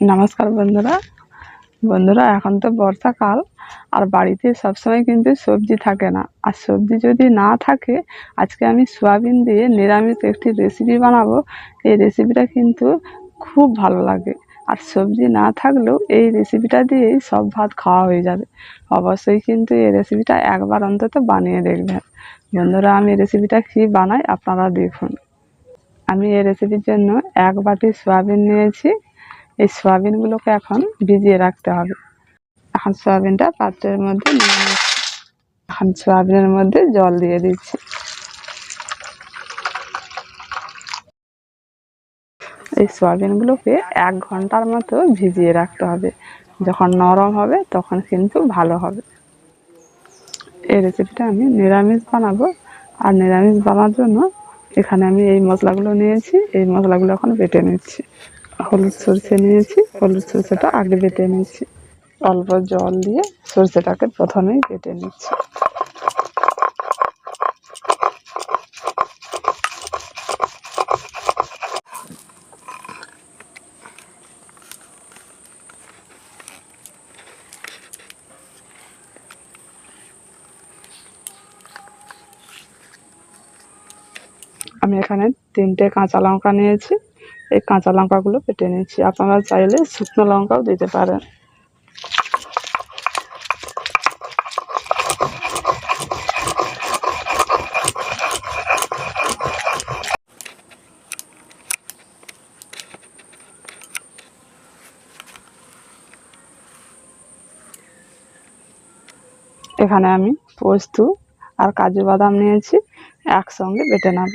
নমস্কার বন্ধুরা। বন্ধুরা, এখন তো বর্ষাকাল, আর বাড়িতে সবসময় কিন্তু সবজি থাকে না। আর সবজি যদি না থাকে, আজকে আমি সোয়াবিন দিয়ে নিরামিষ একটি রেসিপি বানাবো। এই রেসিপিটা কিন্তু খুব ভালো লাগে। আর সবজি না থাকলেও এই রেসিপিটা দিয়েই সব ভাত খাওয়া হয়ে যাবে। অবশ্যই কিন্তু এই রেসিপিটা একবার অন্তত বানিয়ে দেখবেন। বন্ধুরা, আমি রেসিপিটা কী বানাই আপনারা দেখুন। আমি এই রেসিপির জন্য এক বাটি সয়াবিন নিয়েছি। এই সয়াবিনগুলোকে এখন ভিজিয়ে রাখতে হবে। এখন সয়াবিনটা পাত্রের মধ্যে এখন সয়াবিনের মধ্যে জল দিয়ে দিচ্ছি। এই সয়াবিনগুলোকে এক ঘণ্টার মতো ভিজিয়ে রাখতে হবে। যখন নরম হবে, তখন কিন্তু ভালো হবে। এই রেসিপিটা আমি নিরামিষ বানাবো। আর নিরামিষ বানানোর জন্য এখানে আমি এই মশলাগুলো নিয়েছি, এই মশলাগুলো এখন বেটে নিচ্ছি। হলুদ সরষে নিয়েছি, হলুদ সরষেটা আগে বেটে নিচ্ছি। অল্প জল দিয়ে সরষেটাকে প্রথমেই বেটে নিচ্ছি। আমি এখানে তিনটে কাঁচা লঙ্কা নিয়েছি। এই কাঁচা লঙ্কাগুলো কেটে নিচ্ছি আপনারা চাইলে শুকনো লঙ্কাও দিতে পারেন। এখানে আমি পোস্ত আর কাজু বাদাম নিয়েছি। একসঙ্গে বেটে নেব।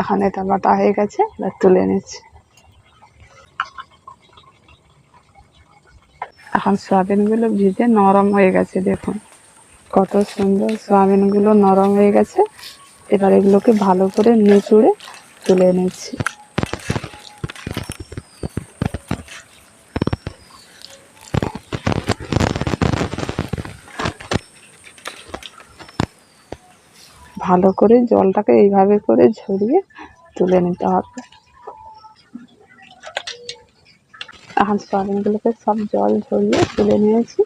এখন এটা বাটা হয়ে গেছে, এবার তুলে নিচ্ছি। এখন সোয়াবিনগুলো ভিজে নরম হয়ে গেছে, দেখুন। কত সুন্দর সোয়াবিনগুলো নরম হয়ে গেছে। এবার এগুলোকে ভালো করে নেচুড়ে তুলে নিচ্ছি। ভালো করে জলটাকে এইভাবে করে ঝরিয়ে তুলে নিতে হবে। এখন সয়াবিনগুলোকে সব জল ঝরিয়ে তুলে নিয়েছি।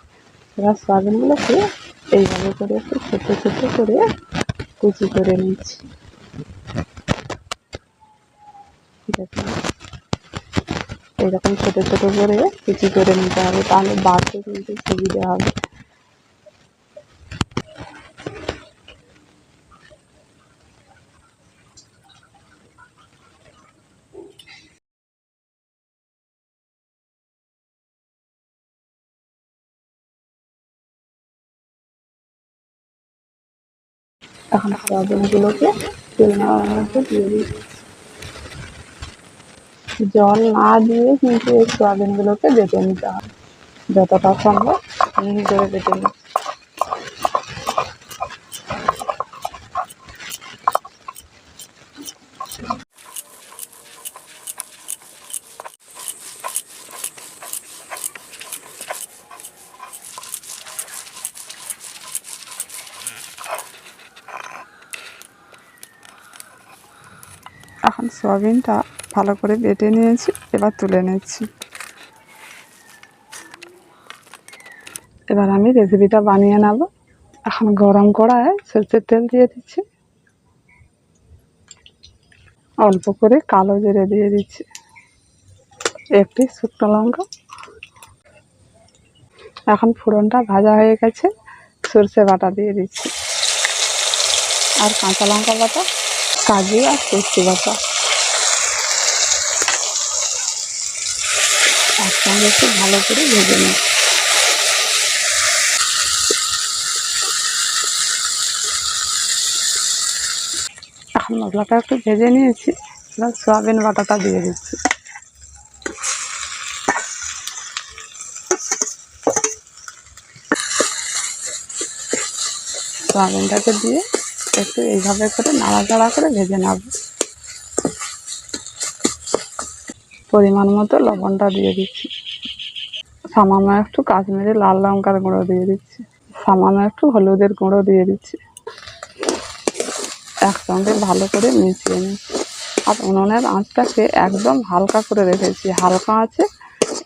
এবার সয়াবিনগুলোকে এইভাবে করে একটু ছোটো ছোটো করে কুচি করে নিচ্ছি। দেখুন, এইরকম ছোটো ছোটো করে কুচি করে নিতে হবে, তাহলে বাড়তে কিন্তু সুবিধা হবে। এখন সয়াবিনগুলোকে তেল নেওয়ার মধ্যে দিয়ে জল না দিয়ে কিন্তু এই সয়াবিনগুলোকে বেটে নিতে হবে যতটা সম্ভব মিহি করে বেটে নিচ্ছি। এখন সয়াবিনটা ভালো করে বেটে নিয়েছি, এবার তুলে নিচ্ছি। এবার আমি রেসিপিটা বানিয়ে নেব। এখন গরম কড়ায় সরষের তেল দিয়ে দিচ্ছি। অল্প করে কালো জিরে দিয়ে দিচ্ছি। একটি শুকনো লঙ্কা। এখন ফোড়নটা ভাজা হয়ে গেছে, সর্ষে বাটা দিয়ে দিচ্ছি। আর কাঁচা লঙ্কা বাটা, কাজু আর পোস্ত বাটা। একসঙ্গে একটু ভালো করে ভেজে নিই। এখন মশলাটা একটু ভেজে নিয়েছি, এবার সয়াবিন বাটাটা দিয়ে দিচ্ছি। সয়াবিনটাকে দিয়ে একটু এইভাবে করে নাড়াচাড়া করে ভেজে নেব। পরিমাণ মতো লবণটা দিয়ে দিচ্ছি। সামান্য একটু কাশ্মীরি লাল লঙ্কার গুঁড়ো দিয়ে দিচ্ছি। সামান্য একটু হলুদের গুঁড়ো দিয়ে দিচ্ছি। একসঙ্গে ভালো করে মিশিয়ে নিচ্ছি। আর উনুনের আঁচটাকে একদম হালকা করে রেখেছি। হালকা আছে,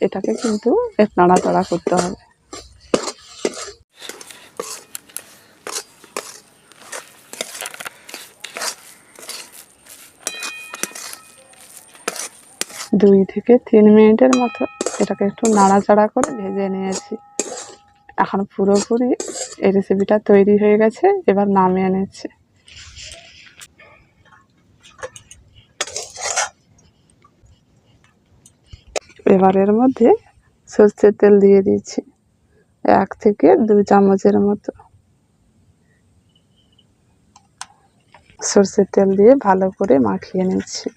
এটাকে কিন্তু নাড়াচাড়া করতে হবে। দুই থেকে তিন মিনিটের মতো এটাকে একটু নাড়াচাড়া করে ভেজে নিয়েছি। এখন পুরোপুরি এই রেসিপিটা তৈরি হয়ে গেছে, এবার নামিয়ে নিচ্ছি। এবার এর মধ্যে সর্ষের তেল দিয়ে দিচ্ছি, এক থেকে দু চামচের মতো। সর্ষের তেল দিয়ে ভালো করে মাখিয়ে নিচ্ছি।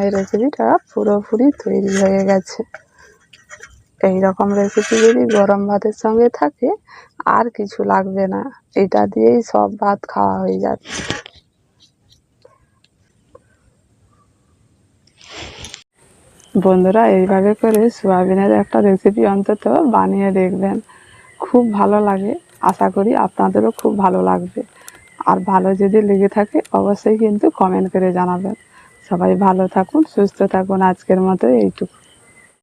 এই রেসিপিটা পুরোপুরি তৈরি হয়ে গেছে। এই রকম রেসিপি যদি গরম ভাতের সঙ্গে থাকে, আর কিছু লাগবে না। এটা দিয়েই সব ভাত খাওয়া হয়ে যাচ্ছে। বন্ধুরা, এইভাবে করে সোয়াবিনের একটা রেসিপি অন্তত বানিয়ে দেখবেন। খুব ভালো লাগে। আশা করি আপনাদেরও খুব ভালো লাগবে। আর ভালো যদি লেগে থাকে, অবশ্যই কিন্তু কমেন্ট করে জানাবেন। সবাই ভালো থাকুন সুস্থ থাকুন আজকের মতো এইটুকু।